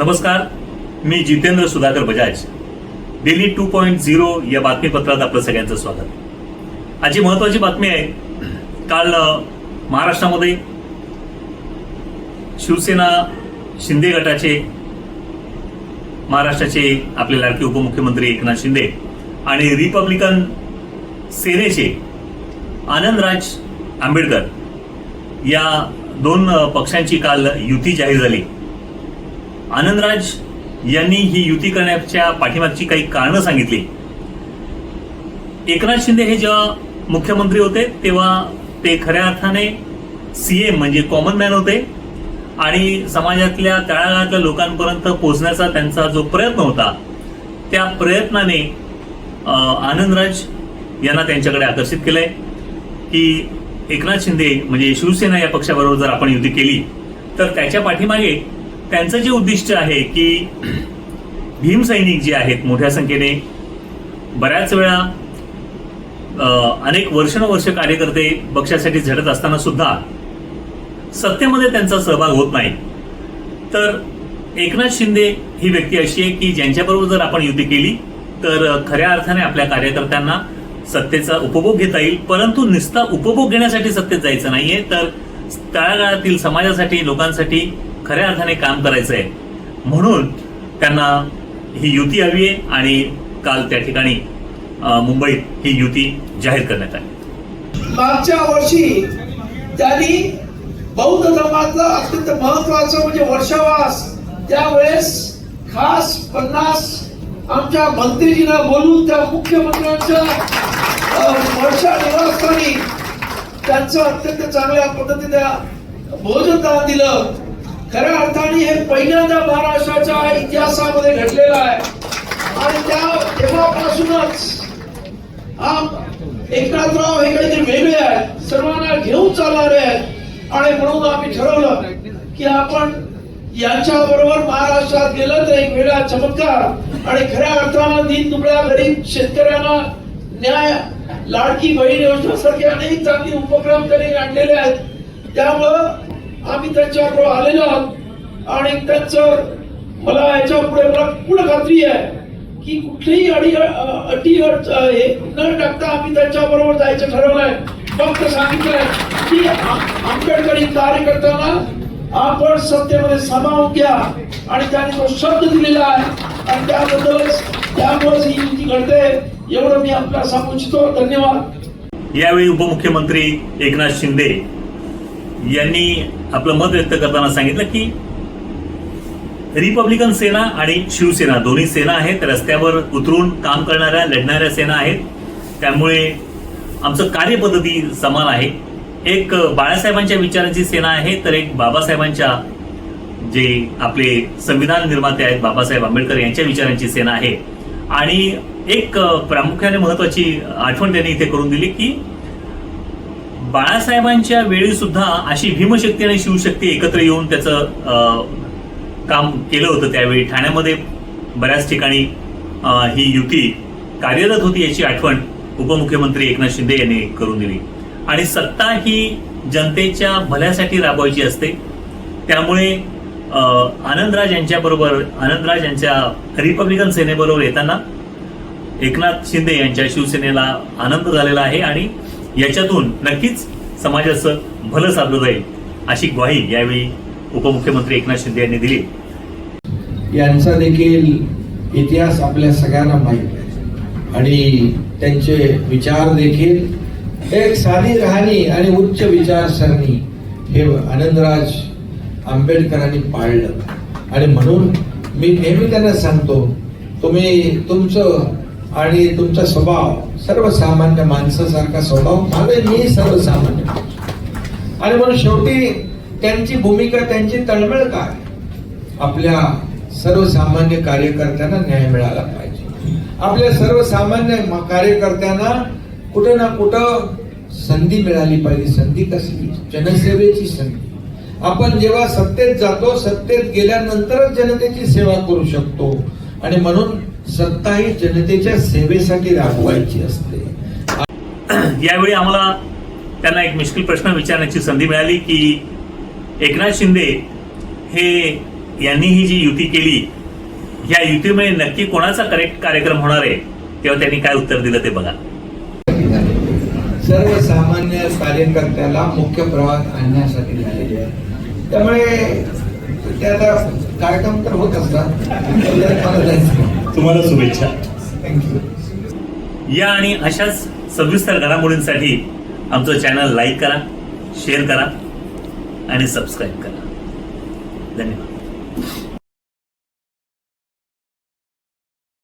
नमस्कार मी Jitendra Sudhakar Bajaj. Daily two point zero या बातमीपत्रात आपलं सगळ्यांचं स्वागत. आजची महत्वाची बातमी आहे काल महाराष्ट्रामध्ये शिवसेना शिंदे गटाचे महाराष्ट्राचे आपले लाडके उपमुख्यमंत्री एकनाथ शिंदे आणि रिपब्लिकन सेनेचे आनंदराज आंबेडकर या दोन पक्षांची काल युती जाहीर झाली. आनंदराज यांनी ही युती करण्याच्या पाठीमागची काही कारणं सांगितली. एकनाथ शिंदे हे जेव्हा मुख्यमंत्री होते तेव्हा ते खऱ्या अर्थाने सीएम म्हणजे कॉमन मॅन होते आणि समाजातल्या तळागाळातल्या लोकांपर्यंत पोहोचण्याचा त्यांचा जो प्रयत्न होता त्या प्रयत्नाने आनंदराज यांना त्यांच्याकडे आकर्षित केलंय की एकनाथ शिंदे म्हणजे शिवसेना या पक्षाबरोबर जर आपण युती केली तर त्याच्या पाठीमागे त्यांचं जे उद्दिष्ट आहे की भीमसैनिक जे आहेत मोठ्या संख्येने बऱ्याच वेळा अनेक वर्षानुवर्ष कार्यकर्ते पक्षासाठी झटत असताना सुद्धा सत्तेमध्ये त्यांचा सहभाग होत नाही. तर एकनाथ शिंदे ही व्यक्ती अशी आहे की ज्यांच्याबरोबर जर आपण युती केली तर खऱ्या अर्थाने आपल्या कार्यकर्त्यांना सत्तेचा उपभोग घेता येईल परंतु नुसता उपभोग घेण्यासाठी सत्तेत जायचं नाहीये. तर तळागाळातील समाजासाठी लोकांसाठी खऱ्या अर्थाने काम करायचं आहे म्हणून त्यांना ही युती हवी आहे आणि काल त्या ठिकाणी मुंबईत ही युती जाहीर करण्यात आली. मागच्या वर्षी त्यांनी बौद्ध धर्मातलं अत्यंत महत्वाचं म्हणजे वर्षावास त्यावेळेस खास पन्नास आमच्या मंत्रीजींना बोलून त्या मुख्यमंत्र्यांच्या वर्षा निवासस्थानी त्यांचं अत्यंत चांगल्या पद्धतीने भोजन दिलं. खऱ्या अर्थाने हे पहिल्यांदा महाराष्ट्राच्या इतिहासामध्ये घडलेलं आहे. आणि त्या तेव्हापासूनच हा एकनाथराव हे काहीतरी वेगळे आहेत सर्वांना घेऊन चालणारे आहेत. आणि म्हणून आम्ही ठरवलं की आपण यांच्या बरोबर महाराष्ट्रात गेलं तर एक वेगळा चमत्कार. आणि खऱ्या अर्थानं दीन दुबळ्या गरीब शेतकऱ्यांना न्याय लाडकी बहीण योजनेसारखे अनेक चांगले उपक्रम त्यांनी आणलेले आहेत. त्यामुळं आम्ही त्यांच्याबरोबर आलेलो आहोत. आणि त्याचं मला याच्यापुढे मला पूर्ण खात्री आहे की कुठलीही अडी अटी हे न टाकता आम्ही त्यांच्या बरोबर जायचं ठरवलंय. फक्त सांगितलंय की आ- आंबेडकरी कार्यकर्त्यांना आपण सत्तेमध्ये सामावून घ्या. आणि त्यांनी तो शब्द दिलेला आहे. आणि त्याबद्दलच त्यामुळेच ही युती घडते. एवढं मी आपल्याला सांगू इच्छितो. धन्यवाद. यावेळी उपमुख्यमंत्री एकनाथ शिंदे यांनी आपलं मत व्यक्त करताना सांगितलं की रिपब्लिकन सेना आणि शिवसेना दोन्ही सेना आहेत रस्त्यावर उतरून काम करणाऱ्या लढणाऱ्या सेना आहेत. त्यामुळे आमचं कार्यपद्धती समान आहे. एक बाळासाहेबांच्या विचारांची सेना आहे तर एक बाबासाहेबांच्या जे आपले संविधान निर्माते आहेत बाबासाहेब आंबेडकर यांच्या विचारांची सेना आहे. आणि एक प्रामुख्याने महत्वाची आठवण त्यांनी इथे करून दिली की बाळासाहेबांच्या वेळी सुद्धा अशी भीमशक्ती आणि शिवशक्ती एकत्र येऊन त्याचं काम केलं होतं त्यावेळी. ठाण्यामध्ये बऱ्याच ठिकाणी ही युती कार्यरत होती याची आठवण उपमुख्यमंत्री एकनाथ शिंदे यांनी करून दिली. आणि सत्ता ही जनतेच्या भल्यासाठी राबवायची असते. त्यामुळे आनंदराज यांच्याबरोबर आनंदराज यांच्या रिपब्लिकन सेनेबरोबर येताना एकनाथ शिंदे यांच्या शिवसेनेला आनंद झालेला आहे आणि याच्यातून नक्कीच समाजाचं भलं साधलं जाईल अशी ग्वाही यावेळी उपमुख्यमंत्री एकनाथ शिंदे यांनी दिली. यांचा देखील इतिहास आपल्या सगळ्यांना माहीत आहे. आणि त्यांचे विचार देखील एक साधी राहणी आणि उच्च विचारसरणी हे आनंदराज आंबेडकरांनी पाळलं. आणि म्हणून मी नेहमी त्यांना सांगतो तुम्ही तुमचं आणि तुमचा स्वभाव सर्वसामान्य माणसासारखा स्वभाव माझा मी सर्वसामान्य आणि म्हणून शेवटी त्यांची भूमिका त्यांची तळमळ काय? आपल्या सर्वसामान्य कार्यकर्त्यांना न्याय मिळाला पाहिजे. आपल्या सर्वसामान्य कार्यकर्त्यांना कुठं ना कुठं संधी मिळाली पाहिजे. संधी कसली जनसेवेची संधी. आपण जेव्हा सत्तेत जातो सत्तेत गेल्यानंतरच जनतेची सेवा करू शकतो. आणि म्हणून सत्ता ही जनतेच्या सेवेसाठी राबवायची असते. यावेळी आम्हाला त्यांना एक मुश्किल प्रश्न विचारण्याची संधी मिळाली की एकनाथ शिंदे हे यांनी ही जी युती केली या युतीमुळे नक्की कोणाचा करेक्ट कार्यक्रम होणार आहे? तेव्हा त्यांनी काय उत्तर दिलं ते बघा. सर्वसामान्य कार्यकर्त्याला मुख्य प्रवाहात आणण्यासाठी झालेले आहे. त्यामुळे त्याला कार्यक्रम तर होत असतात तुम्हाला शुभेच्छा. थँक्यू या आणि अशाच सविस्तर घडामोडींसाठी आमचं चॅनल लाईक करा शेअर करा आणि सबस्क्राईब करा. धन्यवाद.